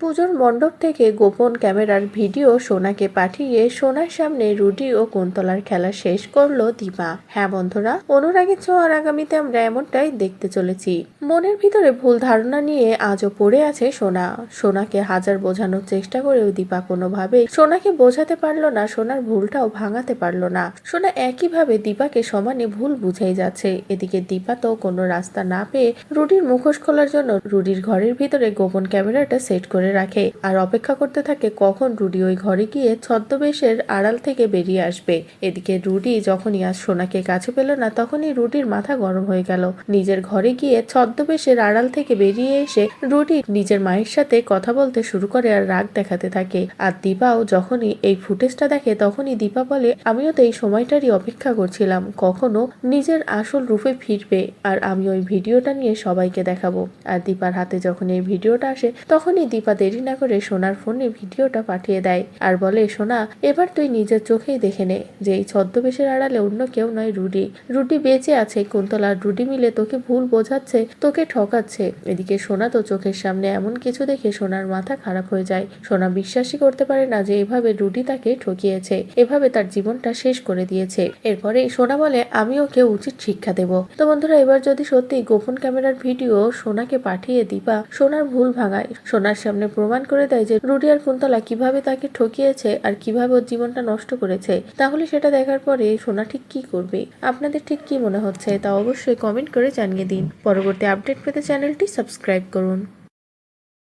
পুজোর মণ্ডপ থেকে গোপন ক্যামেরার ভিডিও সোনাকে পাঠিয়ে সোনার সামনে রুডি ও কুন্তলার খেলা শেষ করল দীপা। হ্যাঁ বন্ধুরা অনুরাগের ছোঁয়ার আগামীতে আমরা এমনটাই দেখতে চলেছি। মনের ভিতরে ভুল ধারণা নিয়ে আজও পড়ে আছে সোনা। সোনাকে হাজার বোঝানোর চেষ্টা করেও দীপা কোনোভাবেই সোনাকে বোঝাতে পারল না, সোনার ভুলটাও ভাঙাতে পারল না। সোনা একইভাবে দীপাকে সমানে ভুল বুঝাই যাচ্ছে। এদিকে দীপা তো কোনো রাস্তা না পেয়ে রুডির মুখোশ খোলার জন্য রুডির ঘরের ভিতরে গোপন ক্যামেরাটা সেট করে রাখে। আর অপেক্ষা করতে থাকে কখন রুডি ওই ঘরে গিয়ে ছদ্মবেশের আড়াল থেকে বেরিয়ে আসবে। এদিকে রুডি যখনই আজ সোনাকে কাছে পেল না, তখনই রুডির মাথা গরম হয়ে গেল। নিজের ঘরে গিয়ে ছদ্মবেশের আড়াল থেকে বেরিয়ে এসে রুডি নিজের মায়ের সাথে কথা বলতে শুরু করে আর রাগ দেখাতে থাকে। আর দীপাও যখনই এই ফুটেজটা দেখে, তখনই দীপা বলে, আমিও তো এই সময়টারই অপেক্ষা করছিলাম। কখনো নিজের আসল রূপে ফিরবে। আর আমি ওই ভিডিওটা নিয়ে সবাইকে দেখাবো। আর দীপার হাতে যখন এই ভিডিওটা আসে, তখনই দীপা দেরি না করে সোনার ফোনে ভিডিওটা পাঠিয়ে দেয় আর বলে, সোনা, এবার তুই নিজের চোখেই দেখে নে যে এই ছদ্মবেশের আড়ালে অন্য কেউ নয় রুডি। রুডি বেঁচে আছে, কুন্তলা রুডি মিলে তোকে ভুল বোঝাচ্ছে, তোকে ঠকাচ্ছে। এদিকে সোনা তো চোখের সামনে এমন কিছু দেখে সোনার মাথা খারাপ হয়ে যায়। সোনা বিশ্বাসই করতে পারে না যে এভাবে রুডি তাকে ঠকিয়েছে, এভাবে তার জীবনটা শেষ করে দিয়েছে। এরপরে সোনা বলে, আমি ওকে উচিত শিক্ষা দেব। তো বন্ধুরা, এবার যদি সত্যি গোপন ক্যামেরার ভিডিও সোনাকে পাঠিয়ে দিবা, সোনার ভুল ভাঙায়, সোনার সামনে প্রমাণ করে দেয় যে রুডিয়ার আর কুন্তলা কীভাবে তাকে ঠকিয়েছে আর কীভাবে ওর জীবনটা নষ্ট করেছে। তাহলে সেটা দেখার পরে সোনা ঠিক কি করবে? আপনাদের ঠিক কি মনে হচ্ছে তা অবশ্যই কমেন্ট করে জানিয়ে দিন। পরবর্তী আপডেট পেতে চ্যানেলটি সাবস্ক্রাইব করুন।